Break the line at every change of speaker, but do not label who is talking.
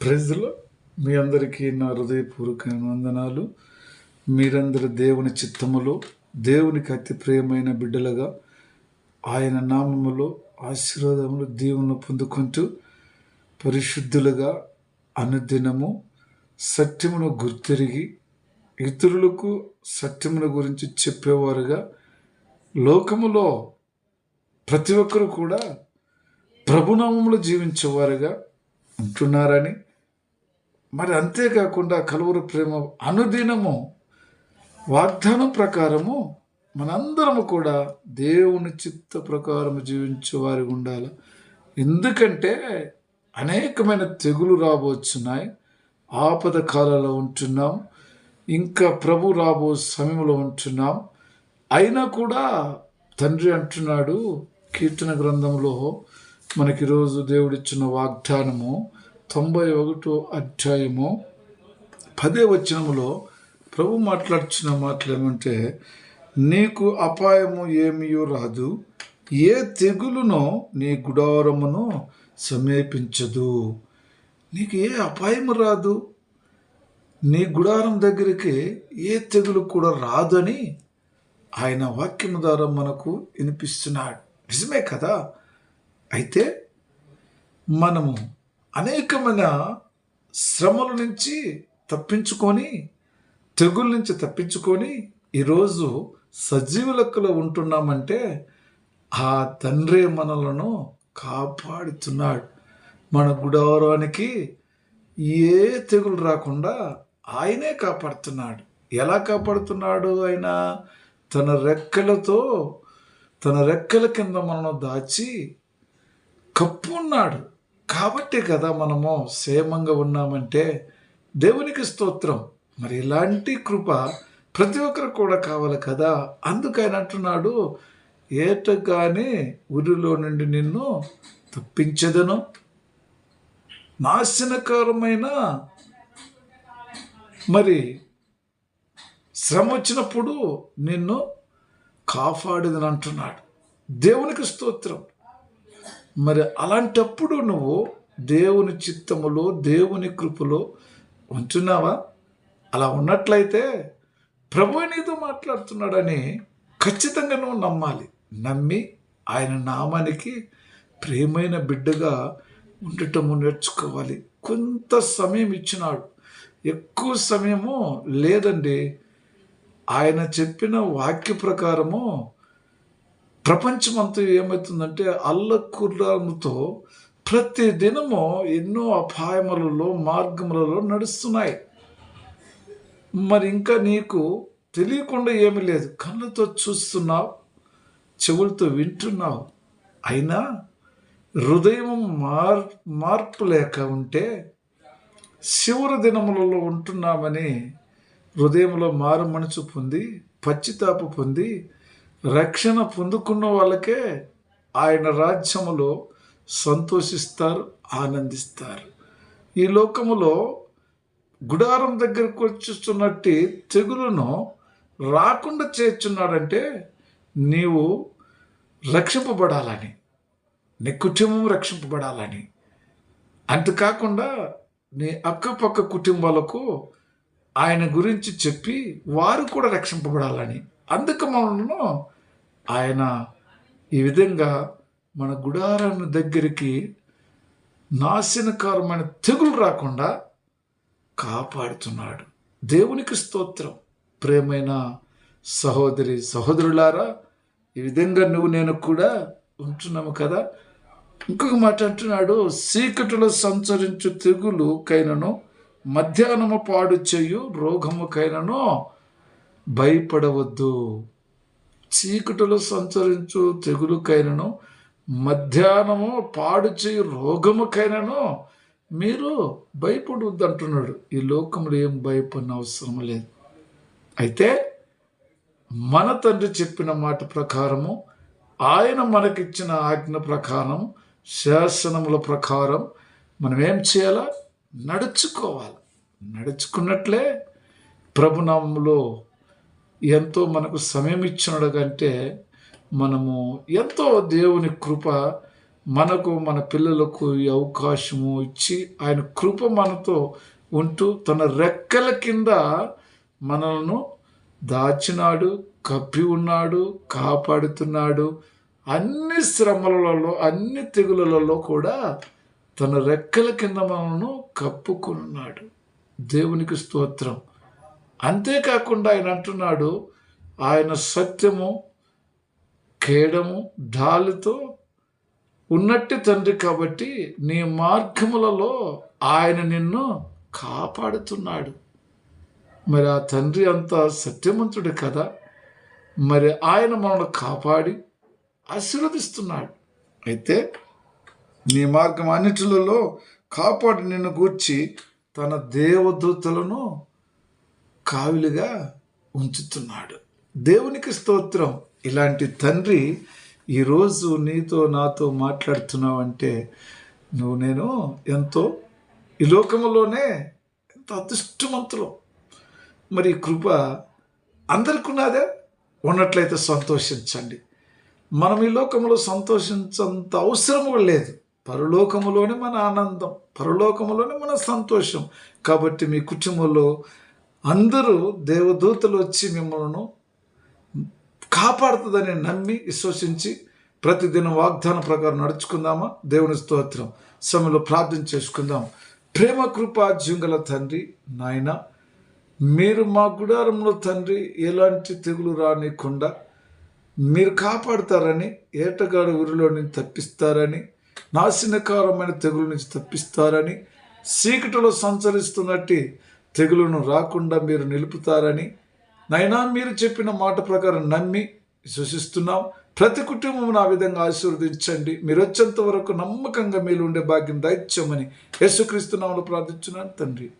ప్రజలు. మీ అందరికీ నా హృదయపూర్వకమైన వందనాలు. మీరందరూ దేవుని చిత్తములో దేవునికి అతి ప్రియమైన బిడ్డలుగా ఆయన నామములో ఆశీర్వాదములు దేవుని పొందుకుంటూ పరిశుద్ధులుగా అనుదినము సత్యమును గుర్తిరిగి ఇతరులకు సత్యమును గురించి చెప్పేవారుగా లోకములో ప్రతి ఒక్కరు కూడా ప్రభునామములు జీవించేవారుగా ఉంటున్నారని మరి అంతేకాకుండా కలువరు ప్రేమ అనుదినము వాగ్దానం ప్రకారము మనందరము కూడా దేవుని చిత్త ప్రకారం జీవించేవారు ఉండాలి. ఎందుకంటే అనేకమైన తెగులు రాబోతున్నాయి ఆపద కాలంలో ఉంటున్నాం. ఇంకా ప్రభు రాబో సమయంలో ఉంటున్నాం. అయినా కూడా తండ్రి అంటున్నాడు కీర్తన గ్రంథంలో మనకి రోజు దేవుడిచ్చిన వాగ్దానము తొంభై ఒకటో అధ్యాయము పదే వచనములో ప్రభు మాట్లాడుచున్న మాటలు ఏమంటే నీకు అపాయము ఏమీయో రాదు. ఏ తెగులునో నీ గుడారమును సమీపించదు. నీకు ఏ అపాయము రాదు. నీ గుడారం దగ్గరికి ఏ తెగులు కూడా రాదని ఆయన వాక్యము ద్వారా మనకు వినిపిస్తున్నాడు. నిజమే కదా? అయితే మనము అనేకమైన శ్రమల నుంచి తప్పించుకొని తెగుల నుంచి తప్పించుకొని ఈరోజు సజీవ లెక్కలో ఉంటున్నామంటే ఆ తండ్రే మనలను కాపాడుతున్నాడు. మన గుడారానికి ఏ తెగులు రాకుండా ఆయనే కాపాడుతున్నాడు. ఎలా కాపాడుతున్నాడు ఆయన తన రెక్కలతో తన రెక్కల కింద మనను దాచి కప్పు ఉన్నాడు కాబట్టే కదా మనము క్షేమంగా ఉన్నామంటే దేవునికి స్తోత్రం. మరి ఇలాంటి కృప ప్రతి ఒక్కరు కూడా కావాలి కదా? అందుకని అంటున్నాడు ఏటగానే ఉరిలో నుండి నిన్ను తప్పించదను. నాశనకరమైన మరి శ్రమ వచ్చినప్పుడు నిన్ను కాపాడదని అంటున్నాడు దేవునికి స్తోత్రం. మరి అలాంటప్పుడు నువ్వు దేవుని చిత్తములో దేవుని కృపలో ఉంటున్నావా? అలా ఉన్నట్లయితే ప్రభు నీతో మాట్లాడుతున్నాడని ఖచ్చితంగా నువ్వు నమ్మాలి. నమ్మి ఆయన నామానికి ప్రేమైన బిడ్డగా ఉండటము నేర్చుకోవాలి. కొంత సమయం ఇచ్చినాడు. ఎక్కువ సమయము లేదండి. ఆయన చెప్పిన వాక్య ప్రకారము ప్రపంచమంతా ఏమవుతుందంటే అల్లకుర్రాలతో ప్రతి దినము ఎన్నో అపాయములలో మార్గములలో నడుస్తున్నాయి. మరి ఇంకా నీకు తెలియకుండా ఏమీ లేదు. కళ్ళతో చూస్తున్నావు చెవులతో వింటున్నావు. అయినా హృదయం మార్ మార్పు లేక ఉంటే శివరు దినములలో ఉంటున్నామని హృదయంలో మారు మనసు పొంది పశ్చితాప పొంది రక్షణ పొందుకున్న వాళ్ళకే ఆయన రాజ్యములో సంతోషిస్తారు ఆనందిస్తారు. ఈ లోకములో గుడారం దగ్గరకు వచ్చిస్తున్నట్టు తెగులను రాకుండా చేర్చున్నాడంటే నీవు రక్షింపబడాలని నీ కుటుంబం రక్షింపబడాలని. అంతేకాకుండా నీ అక్కపక్క కుటుంబాలకు ఆయన గురించి చెప్పి వారు కూడా రక్షింపబడాలని. అందుకు మనను ఆయన ఈ విధంగా మన గుడారాన్ని దగ్గరికి నాశనకరమైన తెగులు రాకుండా కాపాడుతున్నాడు. దేవునికి స్తోత్రం. ప్రేమైన సహోదరి సహోదరులారా ఈ విధంగా నువ్వు నేను కూడా ఉంటున్నాము కదా? ఇంకొక మాట అంటున్నాడు సీకటిలో సంచరించు తెగులు కైనను మధ్యాహ్నము పాడు చేయు రోగము కైనను భయపడవద్దు. చీకటిలో సంచరించు తెగులుకైనను మధ్యాహ్నము పాడు చేయి రోగముకైనను మీరు భయపడవద్దు అంటున్నాడు ఈ లోకంలో ఏం భయపడిన అవసరం లేదు. అయితే మన తండ్రి చెప్పిన మాట ప్రకారము ఆయన మనకిచ్చిన ఆజ్ఞ ప్రకారం శాసనముల ప్రకారం మనం ఏం చేయాలా? నడుచుకోవాలి. నడుచుకున్నట్లే ప్రభునామంలో ఎంతో మనకు సమయం ఇచ్చినాడు కంటే మనము ఎంతో దేవుని కృప మనకు మన పిల్లలకు ఈ అవకాశము ఇచ్చి ఆయన కృప మనతో ఉంటూ తన రెక్కల కింద మనలను దాచినాడు కప్పి ఉన్నాడు కాపాడుతున్నాడు. అన్ని శ్రమలలో అన్ని తెగులలో కూడా తన రెక్కల కింద మనను కప్పుకున్నాడు దేవునికి స్తోత్రం. అంతేకాకుండా ఆయన అంటున్నాడు ఆయన సత్యము కేడము ఢాలుతో ఉన్నట్టు తండ్రి కాబట్టి నీ మార్గములలో ఆయన నిన్ను కాపాడుతున్నాడు. మరి ఆ తండ్రి అంత సత్యవంతుడు కదా. మరి ఆయన మనల్ని కాపాడి ఆశీర్వదిస్తున్నాడు. అయితే నీ మార్గం అన్నిటిలలో కాపాడి నిన్ను గూర్చి తన దేవదూతలను కావిలుగా ఉంచుతున్నాడు. దేవునికి స్తోత్రం. ఇలాంటి తండ్రి ఈరోజు నీతో నాతో మాట్లాడుతున్నావంటే నువ్వు నేను ఎంతో ఈ లోకంలోనే ఎంతో అదృష్టవంతులు. మరి కృప అందరికున్నదే. ఉన్నట్లయితే సంతోషించండి. మనం ఈ లోకంలో సంతోషించంత అవసరం లేదు. పరలోకములోనే మన ఆనందం పరలోకములోనే మన సంతోషం. కాబట్టి మీ కుటుంబంలో అందరూ దేవదూతలు వచ్చి మిమ్మల్ని కాపాడుతుందని నమ్మి విశ్వసించి ప్రతిదినం వాగ్దాన ప్రకారం నడుచుకుందామా? దేవుని స్తోత్రం. సమయంలో ప్రార్థన చేసుకుందాం. ప్రేమ కృపా జింగల తండ్రి నాయన మీరు మా గుడారంలో తండ్రి ఎలాంటి తెగులు రానికుండా మీరు కాపాడుతారని ఏటగాడు ఊరిలో నుంచి తప్పిస్తారని నాశనకారమైన తెగుల నుంచి తప్పిస్తారని చీకటిలో సంచరిస్తున్నట్టు తెగులును రాకుండా మీరు నిలుపుతారని నైనా మీరు చెప్పిన మాట ప్రకారం నమ్మి విశ్వసిస్తున్నాం. ప్రతి కుటుంబం ఆ విధంగా ఆశీర్వదించండి. మీరు వచ్చేంత వరకు నమ్మకంగా మీరు ఉండే భాగ్యం దైత్యమని యేసుక్రీస్తునామలు ప్రార్థించున్నాను తండ్రి.